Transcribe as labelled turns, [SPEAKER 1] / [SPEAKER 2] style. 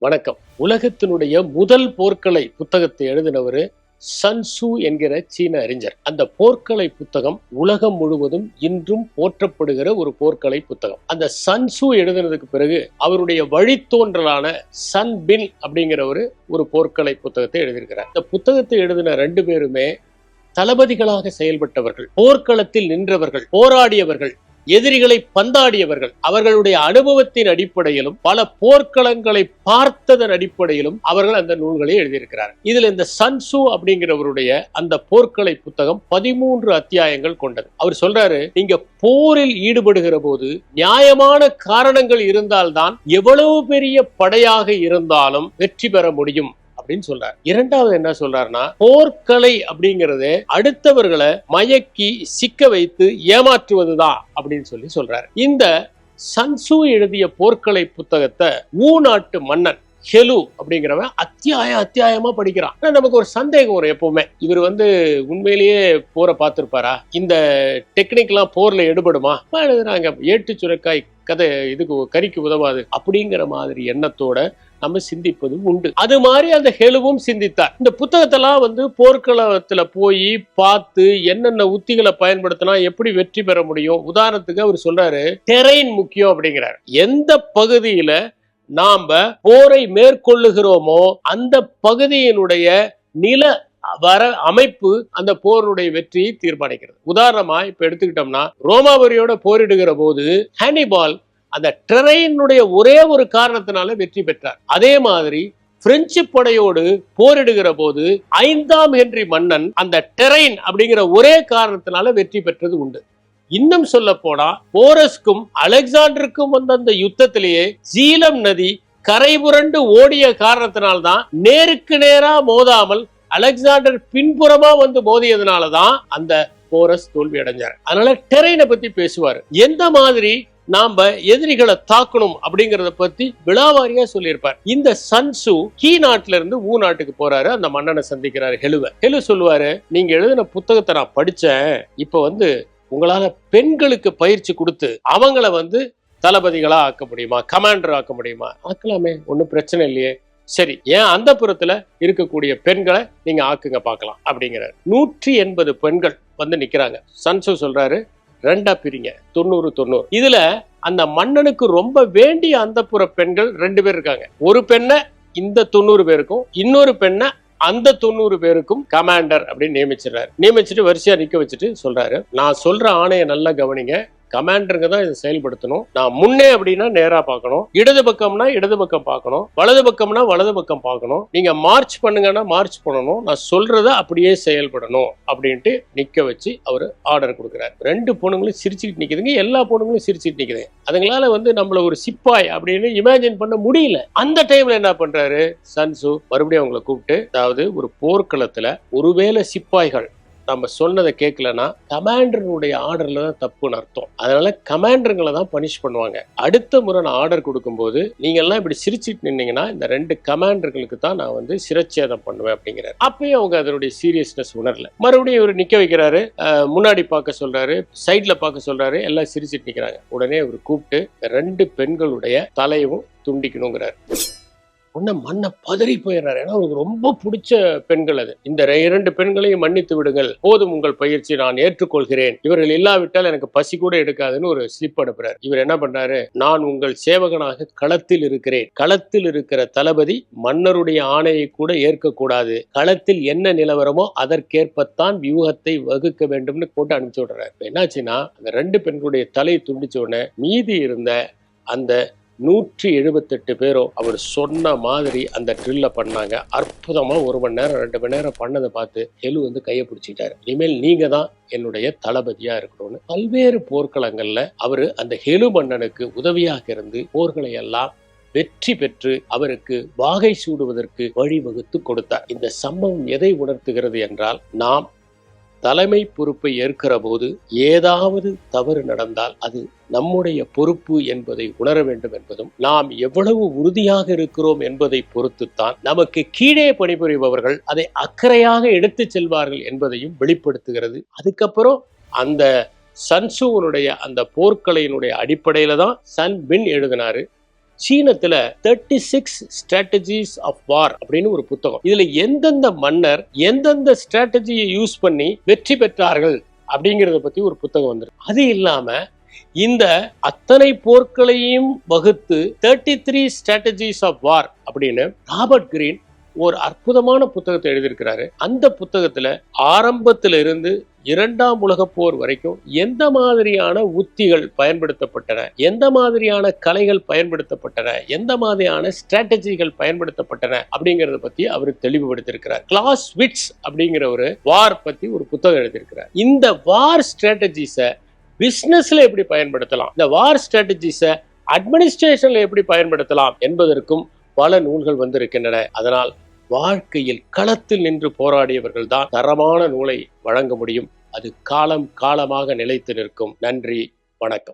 [SPEAKER 1] வணக்கம். உலகத்தினுடைய முதல் போர்க்கலை புத்தகத்தை எழுதினவர் சன்சு என்கிற சீன அறிஞர். அந்த போர்க்கலை புத்தகம் உலகம் முழுவதும் இன்றும் போற்றப்படுகிற ஒரு போர்க்கலை புத்தகம். அந்த சன்சு எழுதினதுக்கு பிறகு அவருடைய வழித்தோன்றலான சன் பின் அப்படிங்கிற ஒரு ஒரு போர்க்கலை புத்தகத்தை எழுதியிருக்கிறார். இந்த புத்தகத்தை எழுதின ரெண்டு பேருமே தளபதிகளாக செயல்பட்டவர்கள். போர்க்களத்தில் நின்றவர்கள் போராடியவர்கள். எதிரிகளை பந்தாடியவர்கள் அவர்களுடைய அனுபவத்தின் அடிப்படையிலும் பல போர்க்களங்களை பார்த்ததன் அடிப்படையிலும் அவர்கள் அந்த நூல்களை எழுதியிருக்கிறார் இதுல இந்த சன்சு அப்படிங்கிறவருடைய அந்த போர்க்கலை புத்தகம் பதிமூன்று அத்தியாயங்கள் கொண்டது. அவர் சொல்றாரு நீங்க போரில் ஈடுபடுகிற போது நியாயமான காரணங்கள் இருந்தால்தான் எவ்வளவு பெரிய படையாக இருந்தாலும் வெற்றி பெற முடியும். அப்படின்னு சொல்றார். இரண்டாவது என்ன சொல்றாருன்னா போர்க்கலை அப்படிங்கறது அடுத்தவர்களை மயக்கி சிக்க வைத்து ஏமாற்றுவதுதான் அப்படின்னு சொல்லி சொல்றாரு. இந்த சன்சு எழுதிய போர்க்கலை புத்தகத்தை ஊ நாட்டு மன்னன் ஹெலு அப்படிங்கிறவன் அத்தியாயம் அத்தியாயமா படிக்கிறான். ஆனா நமக்கு ஒரு சந்தேகம் வரும் எப்பவுமே. இவர் வந்து உண்மையிலேயே போரை பார்த்திருப்பாரா? இந்த டெக்னிக்லாம் போர்ல எடுபடுமா? எழுதுறாங்க ஏட்டு சுரக்காய் கதை இதுக்கு கறிக்கு உதவாது அப்படிங்கிற மாதிரி எண்ணத்தோட நம்ம சிந்திப்பது உண்டு. அது மாதிரி அந்த ஹெலுவும் சிந்தித்தார். இந்த புத்தகத்தெல்லாம் வந்து போர்க்களத்துல போய் பார்த்து என்னென்ன உத்திகளை பயன்படுத்தினா எப்படி வெற்றி பெற முடியும்? உதாரணத்துக்கு அவர் சொல்றாரு டெரைன் முக்கியம் அப்படிங்கிறார். எந்த பகுதியில நாம போரை மேற்கொள்ளுகிறோமோ அந்த பகுதியினுடைய நில வர அமைப்பு அந்த போருடைய வெற்றியை தீர்மானிக்கிறது. உதாரணமா இப்ப எடுத்துக்கிட்டோம்னா ரோமாபுரியோட போரிடுகிற போது ஹானிபால் அந்த டெரைனுடைய ஒரே ஒரு காரணத்தினால வெற்றி பெற்றார். அதே மாதிரி பிரெஞ்சு படையோடு போரிடுகிற போது ஐந்தாம் ஹென்றி மன்னன் அந்த டெரைன் அப்படிங்கிற ஒரே காரணத்தினால வெற்றி பெற்றது உண்டு. இன்னும் சொல்ல போனா போரஸ்க்கும் அலெக்சாண்டருக்கும் வந்த அந்த யுத்தத்திலேயே ஜீலம் நதி கரை புரண்டு ஓடிய காரணத்தினால்தான் நேருக்கு நேரா மோதாமல் அலெக்சாண்டர் பின்புறமா வந்து மோதியதுனாலதான் அந்த போரஸ் தோல்வி அடைஞ்சார் அதனால டெரைனை பத்தி பேசுவார். எந்த மாதிரி நாம எதிரிகளை தாக்கணும் அப்படிங்கறத பத்தி விழாவாரியா சொல்லியிருப்பார். இந்த சன்சு கீ நாட்டுல இருந்து ஊ நாட்டுக்கு போறாரு. அந்த மன்னனை சந்திக்கிறாரு ஹெலுவ. ஹெலு சொல்லுவாரு நீங்க எழுதின புத்தகத்தை நான் படிச்சேன். இப்ப வந்து உங்களால பெண்களுக்கு பயிற்சி கொடுத்து அவங்கள வந்து தளபதிகளா ஆக்க முடியுமா? கமாண்டர் ஆக்க முடியுமா? ஆக்கலாமே ஒன்றும் பிரச்சனை இல்லையே. சரி ஏன் அந்த புறத்துல இருக்கக்கூடிய பெண்களை நீங்க ஆக்குங்க பார்க்கலாம். அப்படிங்கிறாரு. நூற்றி எண்பது பெண்கள் வந்து நிக்கிறாங்க. சன்சு சொல்றாரு ரெண்டா பிரிங்க. தொண்ணூறு தொண்ணூறு. இதுல அந்த மன்னனுக்கு ரொம்ப வேண்டிய அந்த புற பெண்கள் ரெண்டு பேர் இருக்காங்க. ஒரு பெண்ணை இந்த தொண்ணூறு பேருக்கும் இன்னொரு பெண்ணை அந்த தொண்ணூறு பேருக்கும் கமாண்டர் அப்படின்னு நியமிச்சிடுறாரு. நியமிச்சுட்டு வரிசையா நிக்க வச்சுட்டு சொல்றாரு. நான் சொல்ற ஆணையை நல்லா கவனிங்க. கமாண்டருங்க தான் இதை செயல்படுத்தணும். நான் முன்னே அப்படின்னா நேரா பார்க்கணும். இடது பக்கம்னா இடது பக்கம் பார்க்கணும். வலது பக்கம்னா வலது பக்கம் பார்க்கணும். நீங்க மார்ச் பண்ணுங்கன்னா மார்ச் பண்ணணும். நான் சொல்றத அப்படியே செயல்படணும் அப்படின்ட்டு நிக்க வச்சு அவர் ஆர்டர் கொடுக்குறாரு. ரெண்டு பொண்ணுங்களும் சிரிச்சுக்கிட்டு நிக்குதுங்க. எல்லா பொண்ணுங்களும் சிரிச்சுட்டு நிக்குது. அதுங்களால வந்து நம்மள ஒரு சிப்பாய் அப்படின்னு இமேஜின் பண்ண முடியல. அந்த டைம்ல என்ன பண்றாரு? சன்சு மறுபடியும் அவங்களை கூப்பிட்டு அதாவது ஒரு போர்க்களத்துல ஒருவேளை சிப்பாய்கள் நம்ம சொன்னதை கேட்கலன்னா கமாண்டருடைய ஆர்டர்ல தான் தப்புன்னு அர்த்தம். அதனால கமாண்டருங்களை தான் பனிஷ் பண்ணுவாங்க. அடுத்த முறை நான் ஆர்டர் கொடுக்கும்போது நீங்க எல்லாம் இப்படி சிரிச்சிட்டு நின்னீங்கன்னா இந்த ரெண்டு கமாண்டர்களுக்கு தான் நான் வந்து சிரச்சேதம் பண்ணுவேன் அப்படிங்கிறாரு. அப்பயும் அவங்க அதனுடைய சீரியஸ்னஸ் உணரல. மறுபடியும் இவர் நிக்க வைக்கிறாரு. முன்னாடி பார்க்க சொல்றாரு சைட்ல பார்க்க சொல்றாரு எல்லாம் சிரிச்சிட்டு நிக்கிறாங்க. உடனே இவர் கூப்பிட்டு ரெண்டு பெண்களுடைய தலையும் துண்டிக்கணுங்கிறாரு. உன்ன மண்ணை பதறி போயிடுறாரு. ஏன்னா அவருக்கு ரொம்ப பிடிச்ச பெண்கள் அது. இந்த இரண்டு பெண்களையும் மன்னித்து விடுங்கள். போதும் உங்கள் பயிற்சி நான் ஏற்றுக்கொள்கிறேன். இவர்கள் இல்லாவிட்டால் எனக்கு பசி கூட எடுக்காதுன்னு ஒரு ஸ்லிப் அனுப்புறாரு. இவர் என்ன பண்றாரு நான் உங்கள் சேவகனாக களத்தில் இருக்கிறேன். களத்தில் இருக்கிற தளபதி மன்னருடைய ஆணையை கூட ஏற்கக்கூடாது. களத்தில் என்ன நிலவரமோ அதற்கேற்பத்தான் வியூகத்தை வகுக்க வேண்டும்னு போட்டு அனுப்பிச்சு விடுறாரு. என்னாச்சுன்னா அந்த ரெண்டு பெண்களுடைய தலையை துண்டிச்ச உடனே மீதி இருந்த அந்த நூற்றி எழுபத்தெட்டு பேரும் அவர் சொன்ன மாதிரி அந்த ட்ரில்ல பண்ணாங்க. அற்புதமாக ஒரு மணி நேரம் ரெண்டு மணி நேரம் பண்ணதை பார்த்து ஹெலு வந்து கையை பிடிச்சிட்டாரு. இனிமேல் நீங்கள் தான் என்னுடைய தளபதியா இருக்கணும்னு பல்வேறு போர்க்களங்கள்ல அவர் அந்த ஹெலு மன்னனுக்கு உதவியாக இருந்து போர்களை எல்லாம் வெற்றி பெற்று அவருக்கு வாகை சூடுவதற்கு வழிவகுத்து கொடுத்தார். இந்த சம்பவம் எதை உணர்த்துகிறது என்றால் நாம் தலைமை பொறுப்பை ஏற்கிற போது ஏதாவது தவறு நடந்தால் அது நம்முடைய பொறுப்பு என்பதை உணர வேண்டும் என்பதும் நாம் எவ்வளவு உறுதியாக இருக்கிறோம் என்பதை பொறுத்துத்தான் நமக்கு கீழே பணிபுரிபவர்கள் அதை அக்கறையாக எடுத்துச் செல்வார்கள் என்பதையும் வெளிப்படுத்துகிறது. அதுக்கப்புறம் அந்த சன்சுவனுடைய அந்த போர்க்கலையினுடைய அடிப்படையில தான் சன் பின் எழுதினாரு. சீனத்துல thirty six strategies of war அப்படின்னு ஒரு புத்தகம். இதுல எந்தெந்த மன்னர் எந்தெந்த ஸ்ட்ராட்டஜியை யூஸ் பண்ணி வெற்றி பெற்றார்கள் அப்படிங்கறத பத்தி ஒரு புத்தகம் வந்துருக்கு. அது இல்லாம இந்த அத்தனை போர்களையும் வகுத்து thirty three strategies of war அப்படின்னு ராபர்ட் கிரீன் ஒரு அற்புதமான புத்தகத்தை எழுதியிருக்கிறாரு. அந்த புத்தகத்துல ஆரம்பத்துல இருந்து இரண்டாம் உலக போர் வரைக்கும் எந்த மாதிரியான உத்திகள் பயன்படுத்தப்பட்டன? எந்த மாதிரியான கலைகள் பயன்படுத்தப்பட்டன? எந்த மாதிரியான ஸ்ட்ராட்டஜிகள் பயன்படுத்தப்பட்டன? அப்படிங்கறத பத்தி அவர் தெளிவுபடுத்திருக்கிறார் கிளாஸ் விட்ஸ் அப்படிங்கிற ஒரு வார் பத்தி ஒரு புத்தகம் எழுதியிருக்கிறார். இந்த வார் ஸ்ட்ராட்டஜிஸை பிசினஸ்ல எப்படி பயன்படுத்தலாம்? இந்த வார் ஸ்ட்ராட்டஜிஸை அட்மினிஸ்ட்ரேஷன்ல எப்படி பயன்படுத்தலாம்? என்பதற்கும் பல நூல்கள் வந்திருக்கின்றன. அதனால் வாழ்க்கையில் களத்தில் நின்று போராடியவர்கள் தான் தரமான நூலை வழங்க முடியும். அது காலம் காலமாக நிலைத்து நிற்கும். நன்றி வணக்கம்.